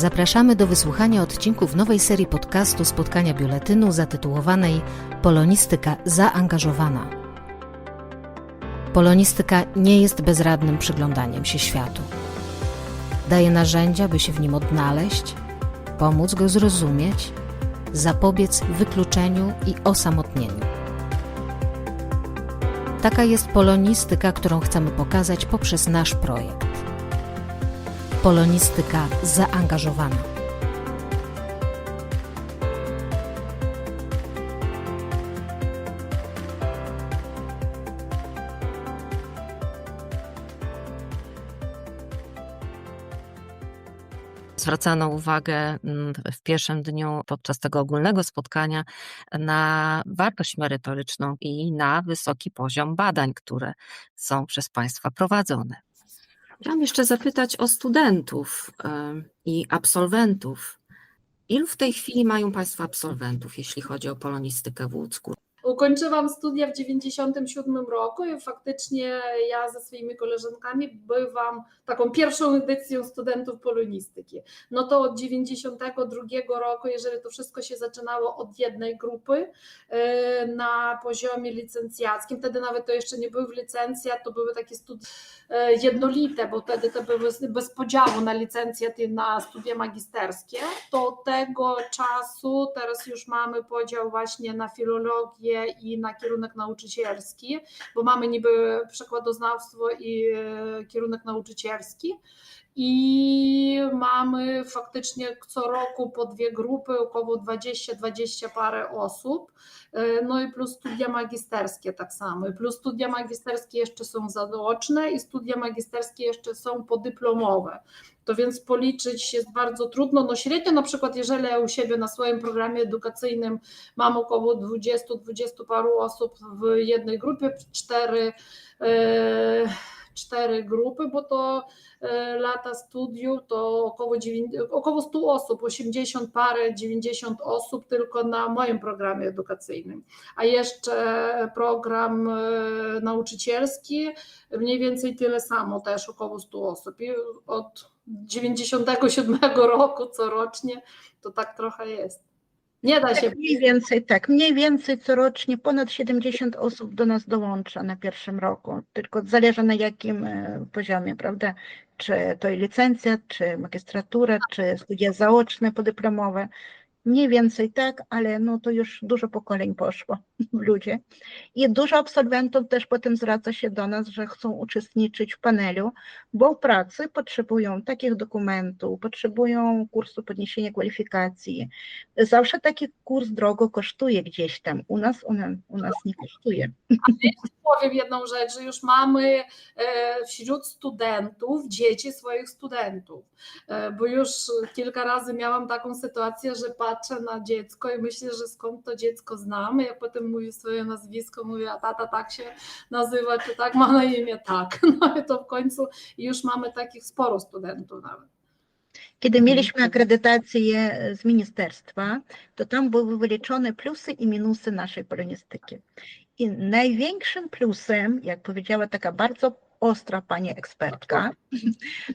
Zapraszamy do wysłuchania odcinków nowej serii podcastu Spotkania Biuletynu zatytułowanej Polonistyka zaangażowana. Polonistyka nie jest bezradnym przyglądaniem się światu. Daje narzędzia, by się w nim odnaleźć, pomóc go zrozumieć, zapobiec wykluczeniu i osamotnieniu. Taka jest polonistyka, którą chcemy pokazać poprzez nasz projekt. Polonistyka zaangażowana. zwracano uwagę mm, w pierwszym dniu podczas tego ogólnego spotkania na wartość merytoryczną i na wysoki poziom badań, które są przez Państwa prowadzone. Chciałam jeszcze zapytać o studentów i absolwentów. Ilu w tej chwili mają Państwo absolwentów, jeśli chodzi o polonistykę w Łódzku? Ukończyłam studia w 97 roku i faktycznie ja ze swoimi koleżankami bywam taką pierwszą edycją studentów polonistyki. No to od 92 roku, jeżeli to wszystko się zaczynało od jednej grupy e, na poziomie licencjackim, wtedy nawet to jeszcze nie były licencjat, to były takie studia e, jednolite, bo wtedy to były bez podziału na licencjat i na studia magisterskie. Do tego czasu teraz już mamy podział właśnie na filologię i na kierunek nauczycielski, bo mamy niby przekładoznawstwo i e, kierunek nauczycielski. I mamy faktycznie co roku po dwie grupy, około 20-20 parę osób. E, No i plus studia magisterskie tak samo. Plus studia magisterskie jeszcze są zaoczne i studia magisterskie jeszcze są podyplomowe. To więc policzyć jest bardzo trudno. No średnio na przykład, jeżeli ja u siebie na swoim programie edukacyjnym mam około 20-20 paru osób w jednej grupie, cztery, e, cztery grupy, bo to e, lata studiów to około, około 100 osób, 80 parę, 90 osób tylko na moim programie edukacyjnym. A jeszcze program e, nauczycielski, mniej więcej tyle samo, też około 100 osób. I od 97 roku corocznie to tak trochę jest. Nie da się. Tak, mniej więcej tak, mniej więcej corocznie ponad 70 osób do nas dołącza na pierwszym roku, tylko zależy na jakim e, poziomie, prawda? Czy to licencjat, czy magistratura, czy studia zaoczne, podyplomowe. Mniej więcej tak, ale no to już dużo pokoleń poszło w ludzie. I dużo absolwentów też potem zwraca się do nas, że chcą uczestniczyć w panelu, bo pracy potrzebują takich dokumentów, potrzebują kursu podniesienia kwalifikacji, zawsze taki kurs drogo kosztuje gdzieś tam. U nas, u u nas nie kosztuje. Powiem jedną rzecz, że już mamy e, wśród studentów dzieci swoich studentów, E, bo już kilka razy miałam taką sytuację, że na dziecko i myślę, że skąd to dziecko znamy, jak potem mówi swoje nazwisko, mówię, a tata tak się nazywa, czy tak ma na imię, tak. No i to w końcu już mamy takich sporo studentów nawet. Kiedy mieliśmy akredytację z ministerstwa, to tam były wyliczone plusy i minusy naszej polonistyki. I największym plusem, jak powiedziała taka bardzo ostra pani ekspertka,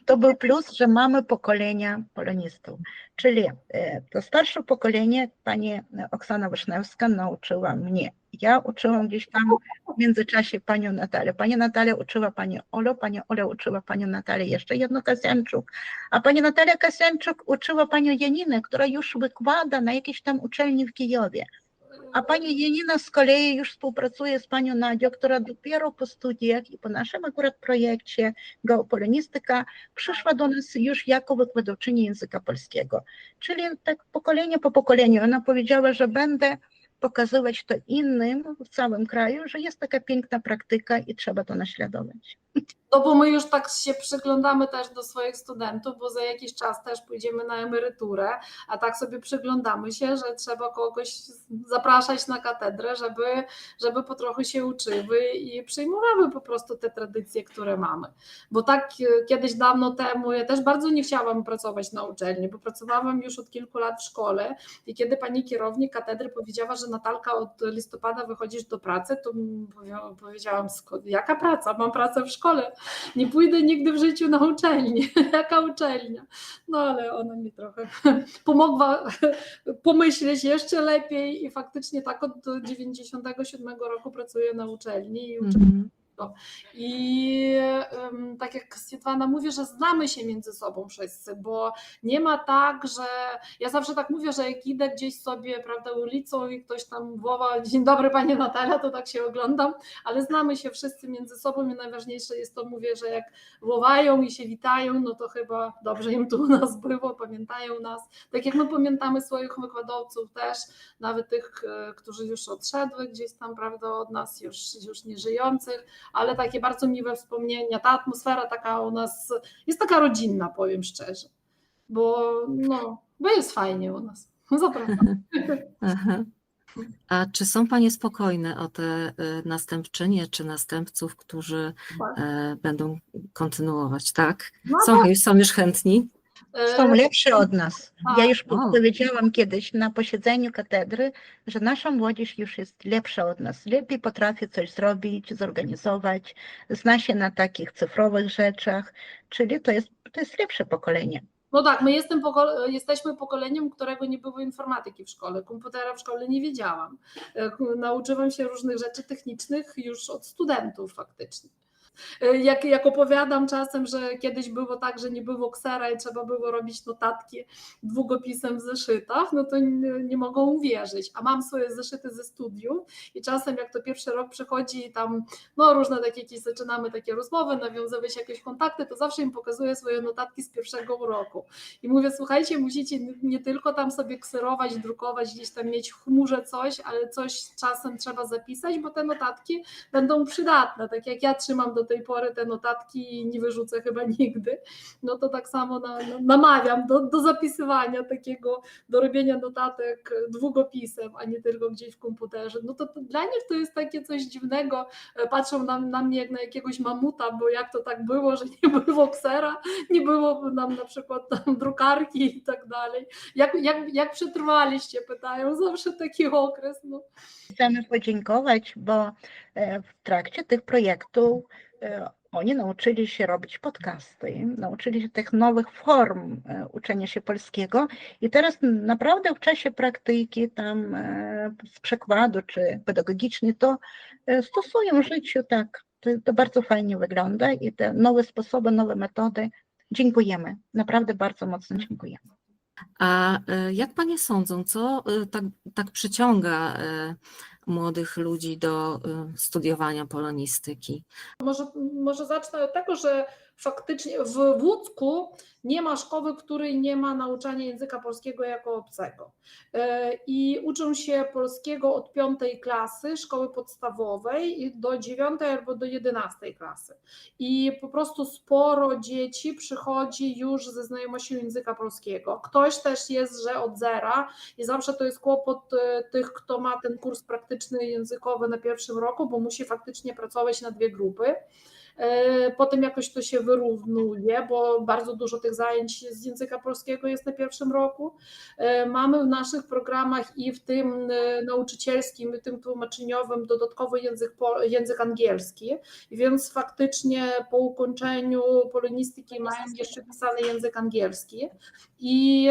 to był plus, że mamy pokolenia polonistów. Czyli e, to starsze pokolenie pani Oksana Wysznewska nauczyła mnie. Ja uczyłam gdzieś tam w międzyczasie panią Natalię. Pani Natalia uczyła pani Olo, pani Ola uczyła panią Natalię jeszcze jedno Kasjanczuk, a pani Natalia Kasjanczuk uczyła panią Janinę, która już wykłada na jakiejś tam uczelni w Kijowie. A pani Janina z kolei już współpracuje z panią Nadią, która dopiero po studiach i po naszym akurat projekcie geopolonistyka przyszła do nas już jako wykładowczyni języka polskiego. Czyli tak pokolenie po pokoleniu. Ona powiedziała, że będę pokazywać to innym w całym kraju, że jest taka piękna praktyka i trzeba to naśladować. No bo my już tak się przyglądamy też do swoich studentów, bo za jakiś czas też pójdziemy na emeryturę, a tak sobie przyglądamy się, że trzeba kogoś zapraszać na katedrę, żeby, żeby po trochu się uczyły i przyjmowały po prostu te tradycje, które mamy. Bo tak e, kiedyś dawno temu ja też bardzo nie chciałam pracować na uczelni, bo pracowałam już od kilku lat w szkole i kiedy pani kierownik katedry powiedziała, że Natalka od listopada wychodzisz do pracy, to powiedziałam, jaka praca? Mam pracę w szkole. Nie pójdę nigdy w życiu na uczelnię. Jaka uczelnia? No ale ona mi trochę pomogła pomyśleć jeszcze lepiej i faktycznie tak od 97 roku pracuję na uczelni i uczę I tak jak Swietłana mówi, że znamy się między sobą wszyscy, bo nie ma tak, że ja zawsze tak mówię, że jak idę gdzieś sobie, prawda, ulicą i ktoś tam woła, dzień dobry Pani Natalia, to tak się oglądam, ale znamy się wszyscy między sobą i najważniejsze jest to, mówię, że jak wołają i się witają, no to chyba dobrze im tu u nas było, pamiętają nas, tak jak my pamiętamy swoich wykładowców też, nawet tych, e, którzy już odszedły gdzieś tam, prawda, od nas, już, już nie ale takie bardzo miłe wspomnienia. Ta atmosfera taka u nas jest taka rodzinna, powiem szczerze, bo, no, bo jest fajnie u nas. Zapraszam. Aha. A czy są Panie spokojne o te y, następczynie czy następców, którzy Tak. e, będą kontynuować, tak? No Są, już- są już chętni? Są E, lepsze od nas. Ja już powiedziałam kiedyś na posiedzeniu katedry, że nasza młodzież już jest lepsza od nas. Lepiej potrafi coś zrobić, zorganizować, zna się na takich cyfrowych rzeczach, czyli to jest, to jest lepsze pokolenie. No tak, my jestem poko- jesteśmy pokoleniem, którego nie było informatyki w szkole. Komputera w szkole nie wiedziałam. E, Nauczyłam się różnych rzeczy technicznych już od studentów faktycznie. Jak, jak opowiadam czasem, że kiedyś było tak, że nie było ksera i trzeba było robić notatki długopisem w zeszytach, no to nie, nie mogą uwierzyć. A mam swoje zeszyty ze studiów i czasem jak to pierwszy rok przychodzi i tam no różne takie jakieś zaczynamy takie rozmowy, nawiązywać jakieś kontakty, to zawsze im pokazuję swoje notatki z pierwszego roku. I mówię, słuchajcie, musicie nie tylko tam sobie kserować, drukować, gdzieś tam mieć w chmurze coś, ale coś czasem trzeba zapisać, bo te notatki będą przydatne. Tak jak ja trzymam do tej pory te notatki nie wyrzucę chyba nigdy, no to tak samo na, na, namawiam do, do zapisywania takiego, do robienia notatek długopisem, a nie tylko gdzieś w komputerze. No to, to dla nich to jest takie coś dziwnego. E, Patrzą na, na mnie jak na jakiegoś mamuta, bo jak to tak było, że nie było ksera, nie było nam na przykład tam drukarki i tak dalej. Jak, jak, jak przetrwaliście, pytają, zawsze taki okres. No. Chcemy podziękować, bo e, w trakcie tych projektów oni nauczyli się robić podcasty, nauczyli się tych nowych form e, uczenia się polskiego i teraz naprawdę w czasie praktyki tam e, z przekładu czy pedagogicznej to e, stosują w życiu tak. To, to bardzo fajnie wygląda i te nowe sposoby, nowe metody. Dziękujemy, naprawdę bardzo mocno dziękujemy. A e, jak Panie sądzą, co e, tak, tak przyciąga e, młodych ludzi do e, studiowania polonistyki? Może, może zacznę od tego, że faktycznie w Łódzku nie ma szkoły, której nie ma nauczania języka polskiego jako obcego. E, I uczą się polskiego od piątej klasy szkoły podstawowej do dziewiątej albo do jedenastej klasy. I po prostu sporo dzieci przychodzi już ze znajomością języka polskiego. Ktoś też jest, że od zera i zawsze to jest kłopot e, tych, kto ma ten kurs praktyczny językowy na pierwszym roku, bo musi faktycznie pracować na dwie grupy. E, Potem jakoś to się wyrównuje, bo bardzo dużo tych zajęć z języka polskiego jest na pierwszym roku. E, Mamy w naszych programach i w tym e, nauczycielskim, i tym tłumaczeniowym dodatkowo język, język angielski, więc faktycznie po ukończeniu polonistyki mają jeszcze pisany język angielski. I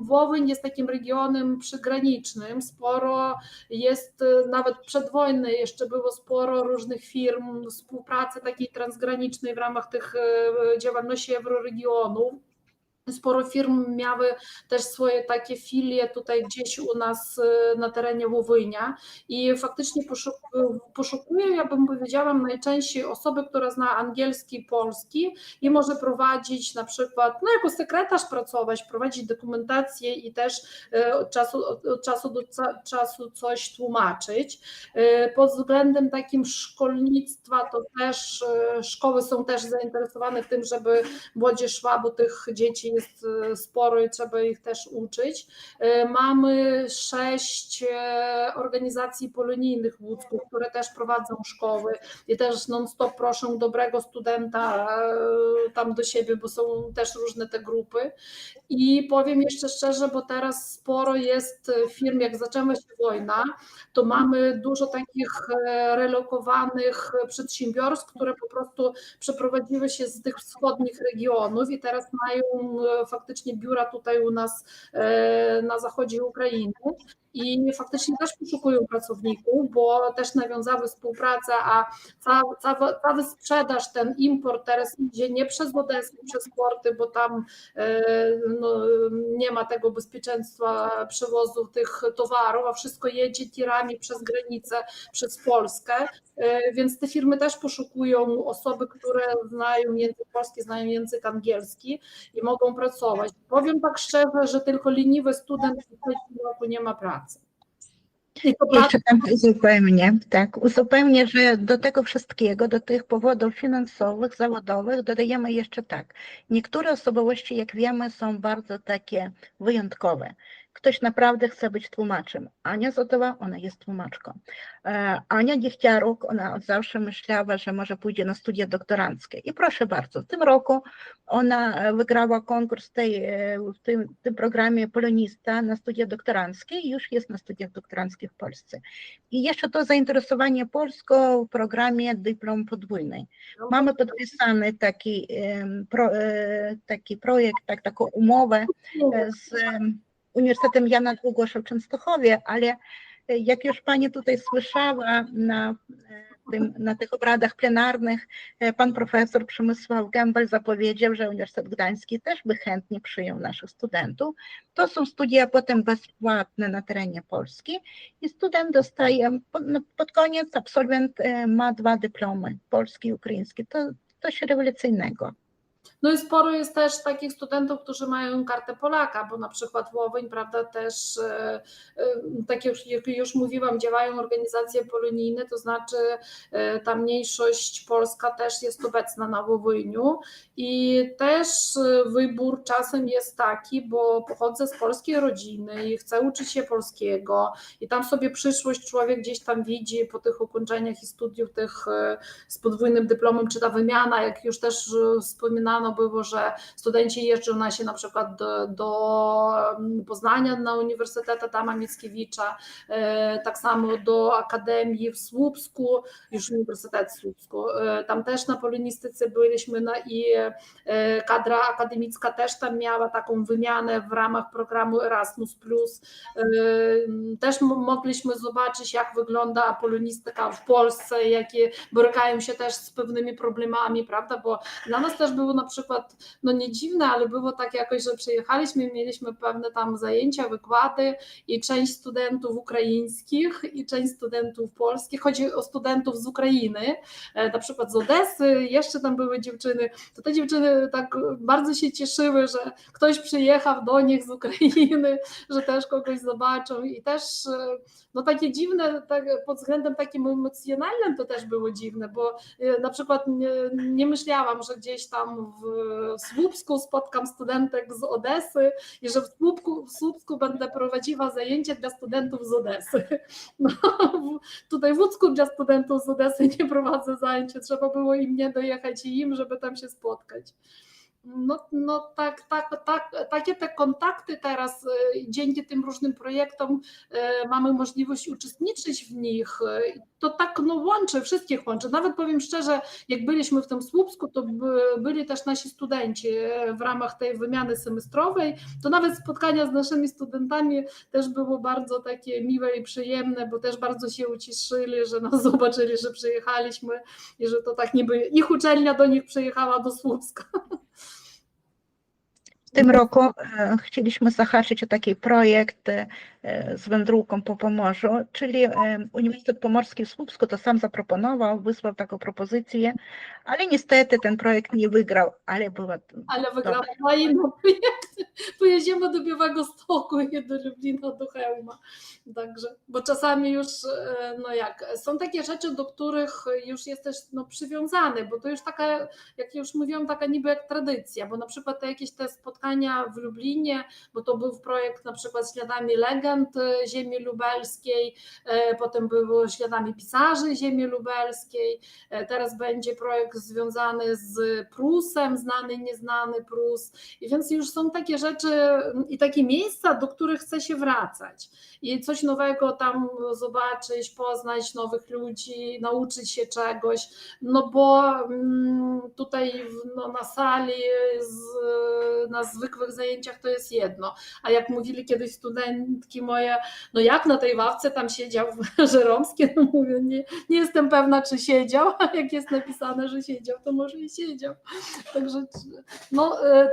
Wołyń jest takim regionem przygranicznym, sporo jest nawet przedwojny jeszcze było sporo różnych firm, współpracy takiej transgranicznej w ramach tych e, działalności euroregionów. Sporo firm miały też swoje takie filie tutaj gdzieś u nas e, na terenie Wołynia i faktycznie poszuk- poszukuję, ja bym powiedziała, najczęściej osoby, która zna angielski, polski i może prowadzić na przykład, no jako sekretarz pracować, prowadzić dokumentację i też e, od czasu, od czasu do czasu coś tłumaczyć. E, Pod względem takim szkolnictwa to też szkoły są też zainteresowane tym, żeby młodzież szła, bo tych dzieci jest e, sporo i trzeba ich też uczyć. E, Mamy sześć e, organizacji polonijnych w Łódzku, które też prowadzą szkoły i też non-stop proszą dobrego studenta tam do siebie, bo są też różne te grupy. I powiem jeszcze szczerze, bo teraz sporo jest firm, jak zaczęła się wojna, to mamy dużo takich relokowanych przedsiębiorstw, które po prostu przeprowadziły się z tych wschodnich regionów i teraz mają faktycznie biura tutaj u nas e, na zachodzie Ukrainy. I faktycznie też poszukują pracowników, bo też nawiązały współpracę, a cała, cała, cała sprzedaż, ten import teraz idzie nie przez Odessę, przez porty, bo tam e, no, nie ma tego bezpieczeństwa przewozu tych towarów, a wszystko jedzie tirami przez granicę, przez Polskę, E, więc te firmy też poszukują osoby, które znają język polski, znają język angielski i mogą pracować. Powiem tak szczerze, że tylko leniwy student w trzecim roku nie ma pracy. Jeszcze tam uzupełnię, tak, uzupełnię, że do tego wszystkiego, do tych powodów finansowych, zawodowych dodajemy jeszcze tak. Niektóre osobowości, jak wiemy, są bardzo takie wyjątkowe. Ktoś naprawdę chce być tłumaczem. Ania Zotowa, ona jest tłumaczką. E, Ania Dichciaruk, ona zawsze myślała, że może pójdzie na studia doktoranckie. I proszę bardzo, w tym roku ona wygrała konkurs tej, e, w tym, tym programie Polonista na studia doktoranckie i już jest na studiach doktoranckich w Polsce. I jeszcze to zainteresowanie Polską w programie dyplom podwójny. Mamy podpisany taki, e, taki projekt, tak, taką umowę z Uniwersytetem Jana Długosza w Częstochowie, ale e, jak już Pani tutaj słyszała na, e, tym, na tych obradach plenarnych, e, Pan profesor Przemysław Gębel zapowiedział, że Uniwersytet Gdański też by chętnie przyjął naszych studentów. To są studia potem bezpłatne na terenie Polski i student dostaje, pod, no, koniec absolwent ma dwa dyplomy, polski i ukraiński. To coś rewolucyjnego. No i sporo jest też takich studentów, którzy mają kartę Polaka, bo na przykład Wołyń, prawda, też, e, e, tak jak już mówiłam, działają organizacje polonijne, to znaczy e, ta mniejszość polska też jest obecna na Wołyniu i też wybór czasem jest taki, bo pochodzę z polskiej rodziny i chcę uczyć się polskiego i tam sobie przyszłość człowiek gdzieś tam widzi po tych ukończeniach i studiów tych z podwójnym dyplomem, czy ta wymiana, jak już też wspominano było, że studenci jeżdżą na się na przykład do, do Poznania na Uniwersytet Adama Mickiewicza, e, tak samo do Akademii w Słupsku, już Uniwersytet w Słupsku, e, tam też na polonistyce byliśmy na, i e, kadra akademicka też tam miała taką wymianę w ramach programu Erasmus+. Też mo- mogliśmy zobaczyć, jak wygląda polonistyka w Polsce, jakie borykają się też z pewnymi problemami, prawda, bo dla nas też było na przykład, no nie dziwne, ale było tak jakoś, że przyjechaliśmy, mieliśmy pewne tam zajęcia, wykłady i część studentów ukraińskich i część studentów polskich, chodzi o studentów z Ukrainy, e, na przykład z Odessy, jeszcze tam były dziewczyny, to te dziewczyny tak bardzo się cieszyły, że ktoś przyjechał do nich z Ukrainy, że też kogoś zobaczą i też e, no takie dziwne, tak, pod względem takim emocjonalnym to też było dziwne, bo e, na przykład nie, nie myślałam, że gdzieś tam w Słupsku spotkam studentek z Odesy i że w Słupsku, w Słupsku będę prowadziła zajęcie dla studentów z Odesy. No, w- tutaj w Łódzku dla studentów z Odesy nie prowadzę zajęć, trzeba było im nie dojechać i im, żeby tam się spotkać. No, no tak, tak, tak, takie te kontakty teraz y, dzięki tym różnym projektom y, mamy możliwość uczestniczyć w nich. y, To tak no, łączy, wszystkich łączy. Nawet powiem szczerze, jak byliśmy w tym Słupsku, to by, byli też nasi studenci w ramach tej wymiany semestrowej. To nawet spotkania z naszymi studentami też było bardzo takie miłe i przyjemne, bo też bardzo się ucieszyli, że nas zobaczyli, że przyjechaliśmy i że to tak niby ich uczelnia do nich przyjechała do Słupska. W tym roku e, chcieliśmy zahaczyć o taki projekt e, z wędrówką po Pomorzu, czyli e, Uniwersytet Pomorski w Słupsku to sam zaproponował, wysłał taką propozycję, ale niestety ten projekt nie wygrał, ale była Ale wygrała inny projekt. Pojedziemy do Białego Stoku i do Lublina, do Chełma. Także, bo czasami już, e, no jak, są takie rzeczy, do których już jesteś no, przywiązany, bo to już taka, jak już mówiłam, taka niby jak tradycja, bo na przykład te jakieś te spotkania w Lublinie, bo to był projekt na przykład Śladami Legend Ziemi Lubelskiej, e, potem było Śladami Pisarzy Ziemi Lubelskiej, e, teraz będzie projekt związany z Prusem, znany, nieznany Prus, i więc już są takie rzeczy i takie miejsca, do których chce się wracać. I coś nowego tam zobaczyć, poznać nowych ludzi, nauczyć się czegoś, no bo mm, tutaj no, na sali, z, na zwykłych zajęciach to jest jedno, a jak mówili kiedyś studentki moje, no jak na tej ławce tam siedział Żeromski, no mówię, nie, nie jestem pewna, czy siedział, a jak jest napisane, że siedział, to może i siedział. Także no, e,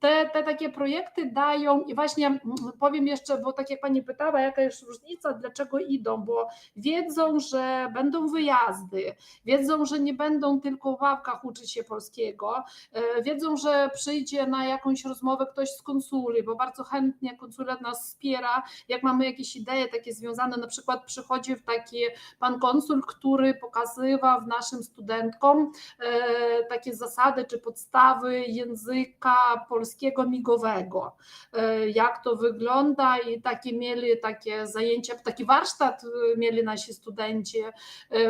te, te takie projekty dają i właśnie mm, powiem jeszcze, bo tak jak Pani pytała, jaka jest różnica, dlaczego idą, bo wiedzą, że będą wyjazdy, wiedzą, że nie będą tylko w ławkach uczyć się polskiego, e, wiedzą, że przyjdzie na jakąś rozmowę ktoś z konsuli, bo bardzo chętnie konsulat nas wspiera, jak mamy jakieś idee takie związane, na przykład przychodzi w taki pan konsul, który pokazywał naszym studentkom e, takie zasady czy podstawy języka polskiego migowego, e, jak to wygląda? I takie mieli takie zajęcia, taki warsztat e, mieli nasi studenci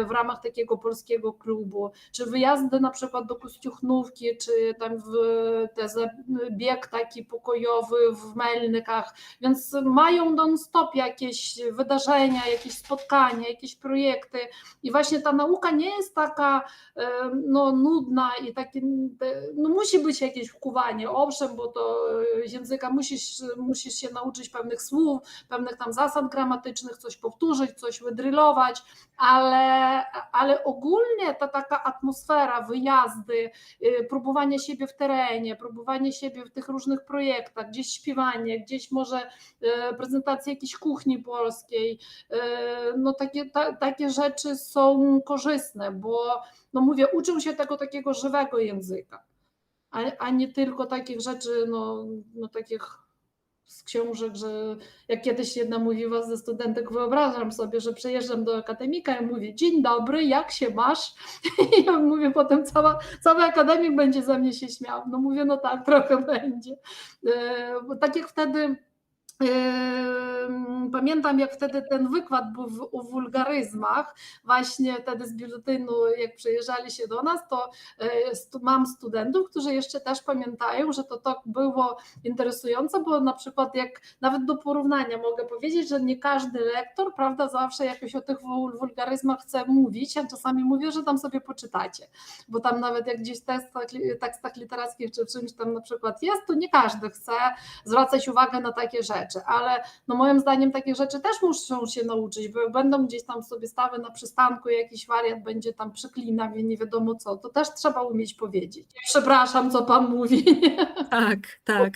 w ramach takiego polskiego klubu, czy wyjazdy na przykład do Kościuchnówki, czy tam w te za- bieg taki pokojowy w Melnykach, więc mają non-stop jakieś wydarzenia, jakieś spotkania, jakieś projekty. I właśnie ta nauka nie jest taka e, no, nudna i takie, no musi być jakieś wkuwanie, owszem, bo to e, języka musisz, musisz się nauczyć pewnych słów, pewnych tam zasad gramatycznych, coś powtórzyć, coś wydrylować, ale, ale ogólnie ta taka atmosfera, wyjazdy, y, próbowanie siebie w terenie, próbowanie siebie w tych różnych projektach, gdzieś śpiewanie, gdzieś może y, jakiejś kuchni polskiej, y, no takie, ta, takie rzeczy są korzystne, bo no mówię, uczą się tego takiego żywego języka, a, a nie tylko takich rzeczy, no, no takich z książek, że jak kiedyś jedna mówiła ze studentek, wyobrażam sobie, że przyjeżdżam do akademika i mówię, dzień dobry, jak się masz? I ja mówię, potem cała, cały akademik będzie ze mnie się śmiał. No mówię, no tak, trochę będzie. E, Bo tak jak wtedy Pamiętam, jak wtedy ten wykład był w, o wulgaryzmach, właśnie wtedy z biuletynu, jak przyjeżdżali się do nas, to stu, mam studentów, którzy jeszcze też pamiętają, że to tak było interesujące, bo na przykład jak nawet do porównania mogę powiedzieć, że nie każdy lektor, prawda, zawsze jakoś o tych wul- wulgaryzmach chce mówić, ja czasami mówię, że tam sobie poczytacie, bo tam nawet jak gdzieś w tekstach, tekstach literackich czy czymś tam na przykład jest, to nie każdy chce zwracać uwagę na takie rzeczy, ale no moim zdaniem takie rzeczy też muszą się nauczyć, bo będą gdzieś tam sobie stawy na przystanku, jakiś wariat będzie tam przeklinał i nie wiadomo co, to też trzeba umieć powiedzieć. Przepraszam, co pan mówi. Tak, tak.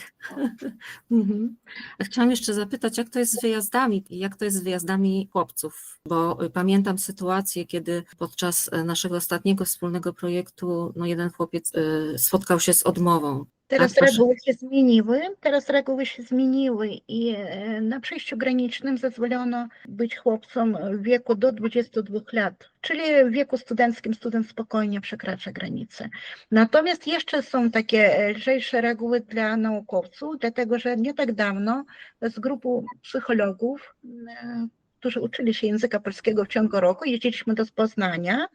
Mhm. Chciałam jeszcze zapytać, jak to jest z wyjazdami, jak to jest z wyjazdami chłopców, bo y, pamiętam sytuację, kiedy podczas y, naszego ostatniego wspólnego projektu, no jeden chłopiec y, spotkał się z odmową. Teraz proszę. reguły się zmieniły, teraz reguły się zmieniły i e, na przejściu granicznym zezwolono być chłopcom w wieku do 22 lat, czyli w wieku studenckim student spokojnie przekracza granicę. Natomiast jeszcze są takie e, lżejsze reguły dla naukowców, dlatego że nie tak dawno z grupą psychologów, e, którzy uczyli się języka polskiego w ciągu roku, jeździliśmy do Poznania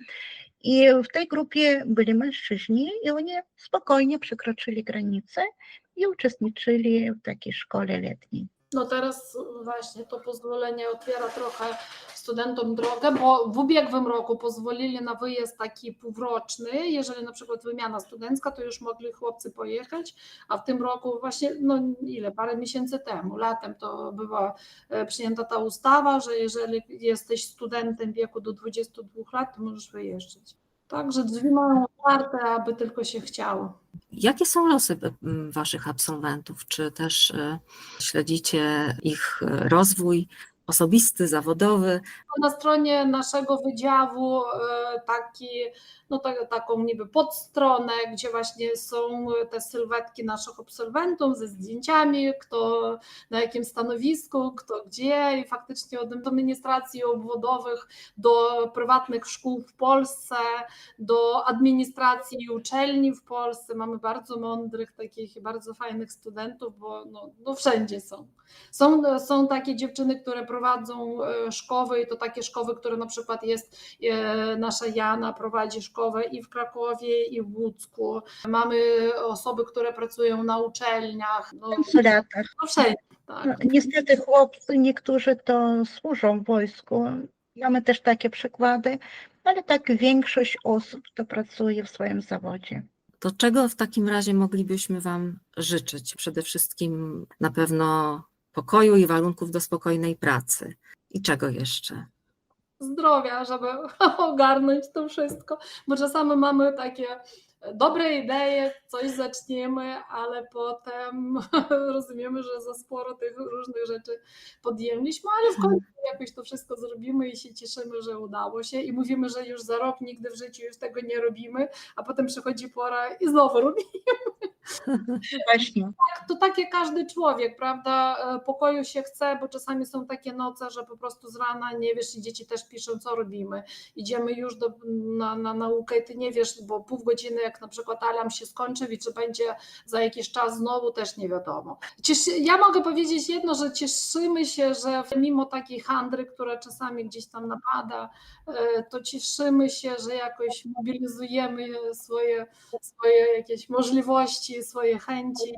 i w tej grupie byli mężczyźni i oni spokojnie przekroczyli granicę i uczestniczyli w takiej szkole letniej. No teraz właśnie to pozwolenie otwiera trochę studentom drogę, bo w ubiegłym roku pozwolili na wyjazd taki półroczny, jeżeli na przykład wymiana studencka, to już mogli chłopcy pojechać, a w tym roku właśnie, no ile, parę miesięcy temu, latem to była e, przyjęta ta ustawa, że jeżeli jesteś studentem wieku do 22 lat, to możesz wyjeżdżać. Także drzwi mają otwarte, aby tylko się chciało. Jakie są losy Waszych absolwentów? Czy też e, śledzicie ich e, rozwój osobisty, zawodowy? Na stronie naszego wydziału e, taki, no tak, taką niby podstronę, gdzie właśnie są te sylwetki naszych absolwentów ze zdjęciami, kto na jakim stanowisku, kto gdzie i faktycznie od administracji obwodowych do prywatnych szkół w Polsce, do administracji i uczelni w Polsce. Mamy bardzo mądrych, takich bardzo fajnych studentów, bo no, no wszędzie są. Są, są takie dziewczyny, które prowadzą e, szkoły i to takie szkoły, które na przykład jest e, nasza Jana prowadzi szkołę i w Krakowie i w Łódzku. Mamy osoby, które pracują na uczelniach, no, no wszędzie. Tak. No, niestety chłopcy, niektórzy to służą w wojsku. Mamy też takie przykłady, ale tak większość osób to pracuje w swoim zawodzie. To czego w takim razie moglibyśmy Wam życzyć? Przede wszystkim na pewno pokoju i warunków do spokojnej pracy. I czego jeszcze? Zdrowia, żeby ogarnąć to wszystko, bo czasami mamy takie dobre idee, coś zaczniemy, ale potem rozumiemy, że za sporo tych różnych rzeczy podjęliśmy, ale w końcu jakoś to wszystko zrobimy i się cieszymy, że udało się i mówimy, że już za rok nigdy w życiu już tego nie robimy, a potem przychodzi pora i znowu robimy. Właśnie. to tak jak każdy człowiek, prawda? E, Pokoju się chce, bo czasami są takie noce, że po prostu z rana nie wiesz i dzieci też piszą, co robimy. Idziemy już do, na, na naukę i ty nie wiesz, bo pół godziny, jak na przykład alarm się skończy i czy będzie za jakiś czas znowu, też nie wiadomo. Cieszy, ja mogę powiedzieć jedno, że cieszymy się, że mimo takiej handry, która czasami gdzieś tam napada, e, to cieszymy się, że jakoś mobilizujemy swoje, swoje jakieś możliwości, swoje chęci.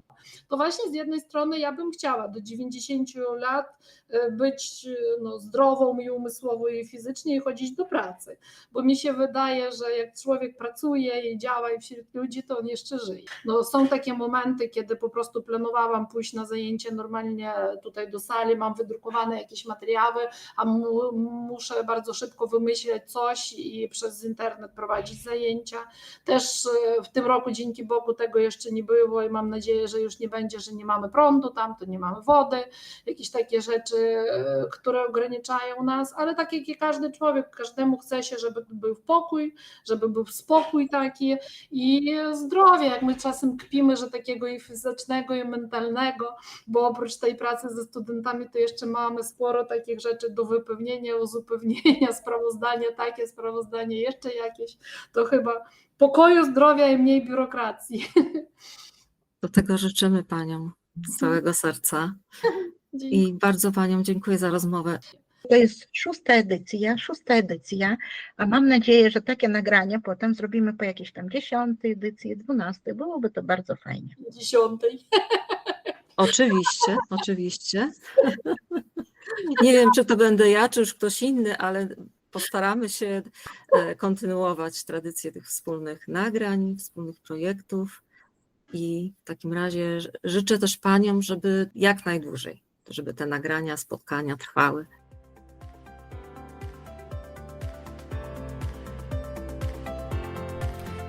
To właśnie z jednej strony ja bym chciała do 90 lat e, być e, no, zdrową i umysłowo i fizycznie i chodzić do pracy, bo mi się wydaje, że jak człowiek pracuje i działa i wśród ludzi, to on jeszcze żyje. No, są takie momenty, kiedy po prostu planowałam pójść na zajęcie normalnie tutaj do sali, mam wydrukowane jakieś materiały, a mu, muszę bardzo szybko wymyśleć coś i przez internet prowadzić zajęcia. Też e, w tym roku dzięki Bogu tego jeszcze nie było i mam nadzieję, że już nie będzie, że nie mamy prądu tam, to nie mamy wody, jakieś takie rzeczy, e, które ograniczają nas, ale tak jak każdy człowiek, każdemu chce się, żeby był pokój, żeby był spokój taki i zdrowie, jak my czasem kpimy, że takiego i fizycznego i mentalnego, bo oprócz tej pracy ze studentami to jeszcze mamy sporo takich rzeczy do wypełnienia, uzupełnienia, sprawozdania takie, sprawozdanie jeszcze jakieś, to chyba pokoju, zdrowia i mniej biurokracji. Do tego życzymy Paniom z całego serca. Dziękuję. I bardzo Paniom dziękuję za rozmowę. To jest szósta edycja, szósta edycja, a mam nadzieję, że takie nagrania potem zrobimy po jakiejś tam dziesiątej edycji, dwunastej. Byłoby to bardzo fajnie. dziesiątej. Oczywiście, oczywiście. Nie wiem, czy to będę ja, czy już ktoś inny, ale postaramy się e, kontynuować tradycję tych wspólnych nagrań, wspólnych projektów. I w takim razie życzę też Paniom, żeby jak najdłużej, żeby te nagrania, spotkania trwały.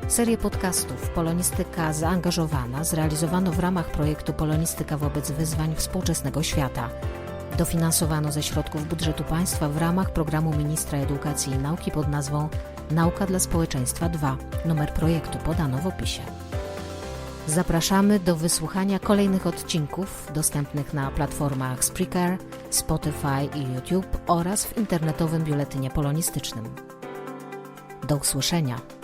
Serię podcastów Polonistyka zaangażowana zrealizowano w ramach projektu Polonistyka wobec wyzwań współczesnego świata. Dofinansowano ze środków budżetu państwa w ramach programu Ministra Edukacji i Nauki pod nazwą Nauka dla Społeczeństwa 2. Numer projektu podano w opisie. Zapraszamy do wysłuchania kolejnych odcinków dostępnych na platformach Spreaker, Spotify i YouTube oraz w internetowym biuletynie polonistycznym. Do usłyszenia.